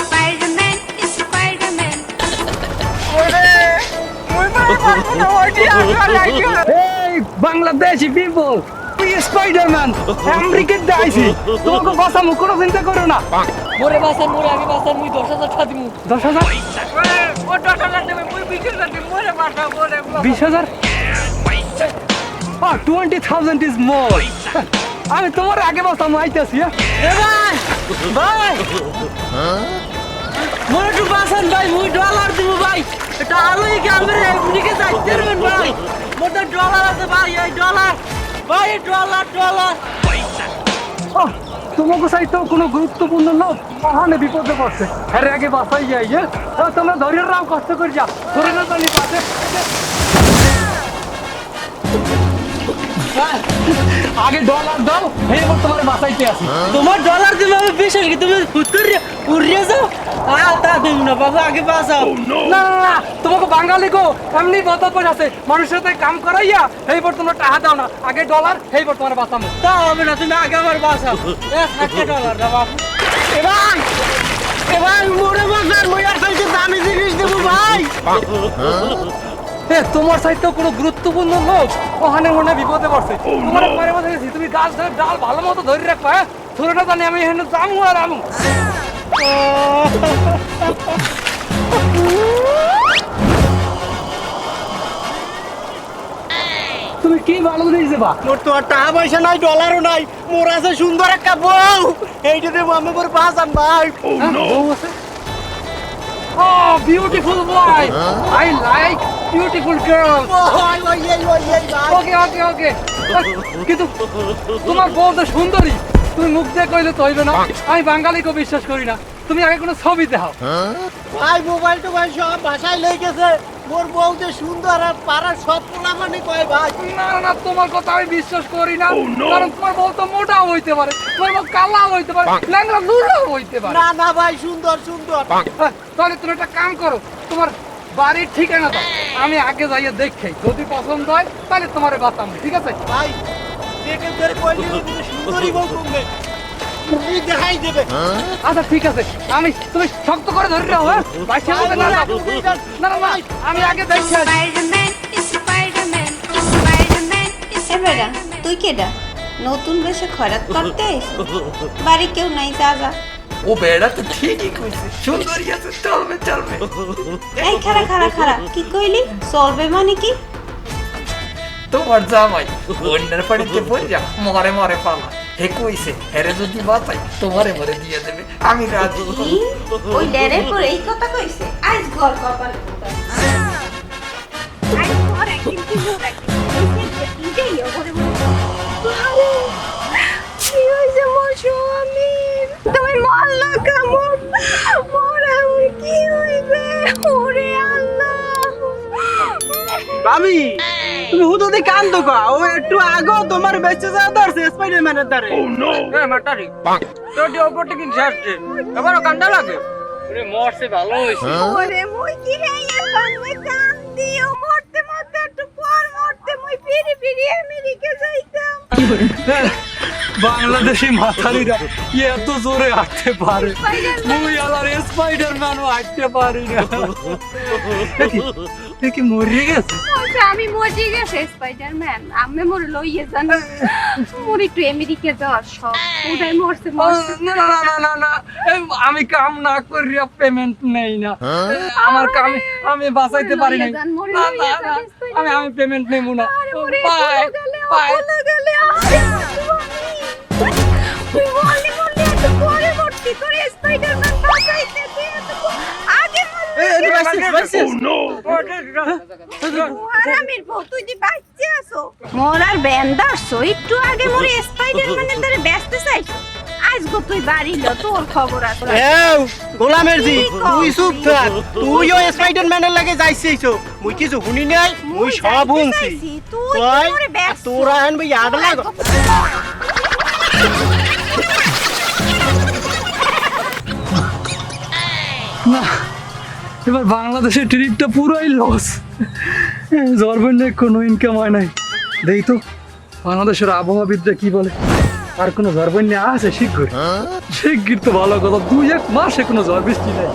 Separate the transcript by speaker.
Speaker 1: Spider-Man, Spider-Man.
Speaker 2: এই Bangladeshi people তুই Spiderman আমেরিকার দাইছি তোমাকে বাসা মুখ কোনো চিন্তা করো না।
Speaker 3: মোরে বাসান মোরে আমি বাসান মুই দশ হাজার টাকা দিমু।
Speaker 2: দশ হাজার?
Speaker 3: ও দশ হাজার দেবে মুই বিশ হাজার দিম মোরে বাসা মোরে
Speaker 2: বিশ হাজার? টোয়েন্টি থাউজেন্ড ইজ মোর আমি তোমার আগে বাসা আমি আইতেছি হ্যাঁ?
Speaker 3: ভাই। ভাই মোরে একটু বাসান ভাই। মুই ডলার দিব ভাই। এটা আলোই কি আমি এমনিকে যাইতে পারবেন ভাই। মোটা ডলার আছে ভাই এই ডলার। ভাই ডলার ডলার।
Speaker 2: তোমাকে চাইতেও কোনো গুরুত্বপূর্ণ লোক মহানে বিপদে পড়ছে। আরে আগে বাসাই যাই হ্যাঁ? আহ, তোমরা ধরে রাও কষ্ট করে যা ধরে না জানি পাশে হ্যাঁ, আগে ডলার দাও এবার তোমার বাসাইতে আসি।
Speaker 3: তোমার ডলার দিব আমি বিশ হাজার তুমি ফুট করে উড়িয়ে যাও। আ তা দিম না বাবা আগে বাসাও
Speaker 2: না না, না তোমাকে বাঙালি গো এমনি বদপস আছে। মানুষের সাথে কাম করাইয়া এইবার তোমরা টাকা দাও না। আগে ডলার এইবার তোমার বাঁচামো
Speaker 3: তা হবে না তুমি আগে আমার বাসাও এক হাজার ডলার দাও বাবু।
Speaker 2: এবার
Speaker 3: এবার মোরে বাসার মই আর দামি জিনিস দেবো ভাই।
Speaker 2: এ তোমার সাইডেও কোনো গুরুত্বপূর্ণ লোক ওখানে মনে হয় বিপদে পড়ছে তোমার গেছি তুমি গাছ ধরে ডাল ভালো মতো ধরে রাখবা হ্যাঁ ধরে না জানি আমি এখানে যাব আর আমু তুমি কি ভালো দিয়েছে বা
Speaker 3: মোর তো আর টাকা পয়সা নাই ডলারও নাই মোর আছে সুন্দর একটা বউ এইটা দেবো আমি মোর বাসান ভাই
Speaker 2: Oh, beautiful boy! I
Speaker 3: এই ভাই
Speaker 2: ওকে ওকে ওকে কিন্তু তোমার বউ তো সুন্দরী। তুমি মুখ দিয়ে কইলে তো হইবে না। আমি বাঙালিকে বিশ্বাস করি না। তুমি আগে কোনো ছবি দেখাও।
Speaker 3: ভাই মোবাইল তো ভাই সব বাসায় লই গেছে। মোর বউ যে সুন্দর আর পাড়ার সব পোলা মানে কয় ভাই।
Speaker 2: না না, তোমার কথা আমি বিশ্বাস করি না। কারণ তোমার বউ তো মোটাও হইতে পারে। তোমার বউ কালাও হইতে পারে। ল্যাংড়া লুলাও হইতে পারে।
Speaker 3: না না ভাই সুন্দর সুন্দর।
Speaker 2: হ্যাঁ, তাহলে তুমি একটা কাম করো। তোমার বাড়ির ঠিকানা দাও। আমি আগে যাইয়ে দেখি যদি পছন্দ হয় তাহলে তোমারে বাতাম ঠিক আছে?
Speaker 3: ভাই
Speaker 2: আচ্ছা ঠিক আছে। আমি তুমি শক্ত করে ধরে রাখো হ্যাঁ? বাইশে মধ্যে না না? না না আমি আগে দেখছি
Speaker 4: এবারা তুই কেডা? নতুন বেশে খরাত করতে? বাড়ি কেউ নাই যা যা।
Speaker 2: ও বেড়া তো ঠিকই কইছে? সুন্দরী আছে চলবে চলবে।
Speaker 4: এই খারা খারা খারা কি কইলি? চলবে মানে কি?
Speaker 2: তোমার জামাই অন্যের বাড়িতে পড়িয়া মরে মরে পালা। হে কইছে হেরে যদি বাঁচাই তোমারে মরে দিয়ে দেবে আমি রাজি?
Speaker 4: ওই ডেরে পরে এই কথা কইছে? আজ ঘর কপালে
Speaker 1: কি
Speaker 3: ভাবি তুমি হুতো দি তো কা। ও একটু আগো তোমার বেঁচে যাওয়া দরছে স্পাইডারম্যানের দ্বারে। ও নো এ মাটারি তোর যে ওপরটা কি ঝাড়ছে এবারও কান্দা লাগে?
Speaker 2: রে মরছে ভালো হইছে
Speaker 1: ওরে মুই কি রে এখন মুই কান্দি। দিও মরতে মরতে একটু পর মরতে মুই ফিরি ফিরি আমেরিকা যাইতাম।
Speaker 2: বাংলাদেশি মাথারিরা এত জোরে হাঁটতে পারে। মুই আলার স্পাইডারম্যানও হাঁটতে পারি না। দেখি মরিয়ে গেছে?
Speaker 1: আমি মজি গেছে স্পাইডারম্যান আমি মোর লইয়ে যান মোর একটু আমেরিকা যাওয়ার শখ। ওটাই মরছে
Speaker 2: না না না না না আমি কাম না করিয়া পেমেন্ট নেই না। আমার কাম আমি বাঁচাইতে পারি না আমি আমি পেমেন্ট নেব না।
Speaker 1: আরে ওরে আরামের বউ তুই আছো। মোর আর ব্যান্ডারছো একটু আগে মোর স্পাইডারম্যানের দ্বারা ব্যস্ত চাইছো। আজ গো তুই বাড়ি ল তোর খবর আছে।
Speaker 3: এও গোলামের জি তুই চুপ থাক। তুইও স্পাইডারম্যানের লাগে যাইছিস মুই কিছু শুনি নাই মুই সব শুনছি।
Speaker 1: তুই
Speaker 3: তোরা আন ভাই
Speaker 2: এবার বাংলাদেশের ট্রিপটা পুরোই লস জরবেন্ডে কোনো ইনকাম হয় নাই। দেই তো, বাংলাদেশের আবহাওয়াবিদরা কি বলে? আর কোনো ঝড় বন্যা আছে শিগগির শিগগির তো ভালো কথা, দুই এক মাসে কোনো ঝড় বৃষ্টি নেই!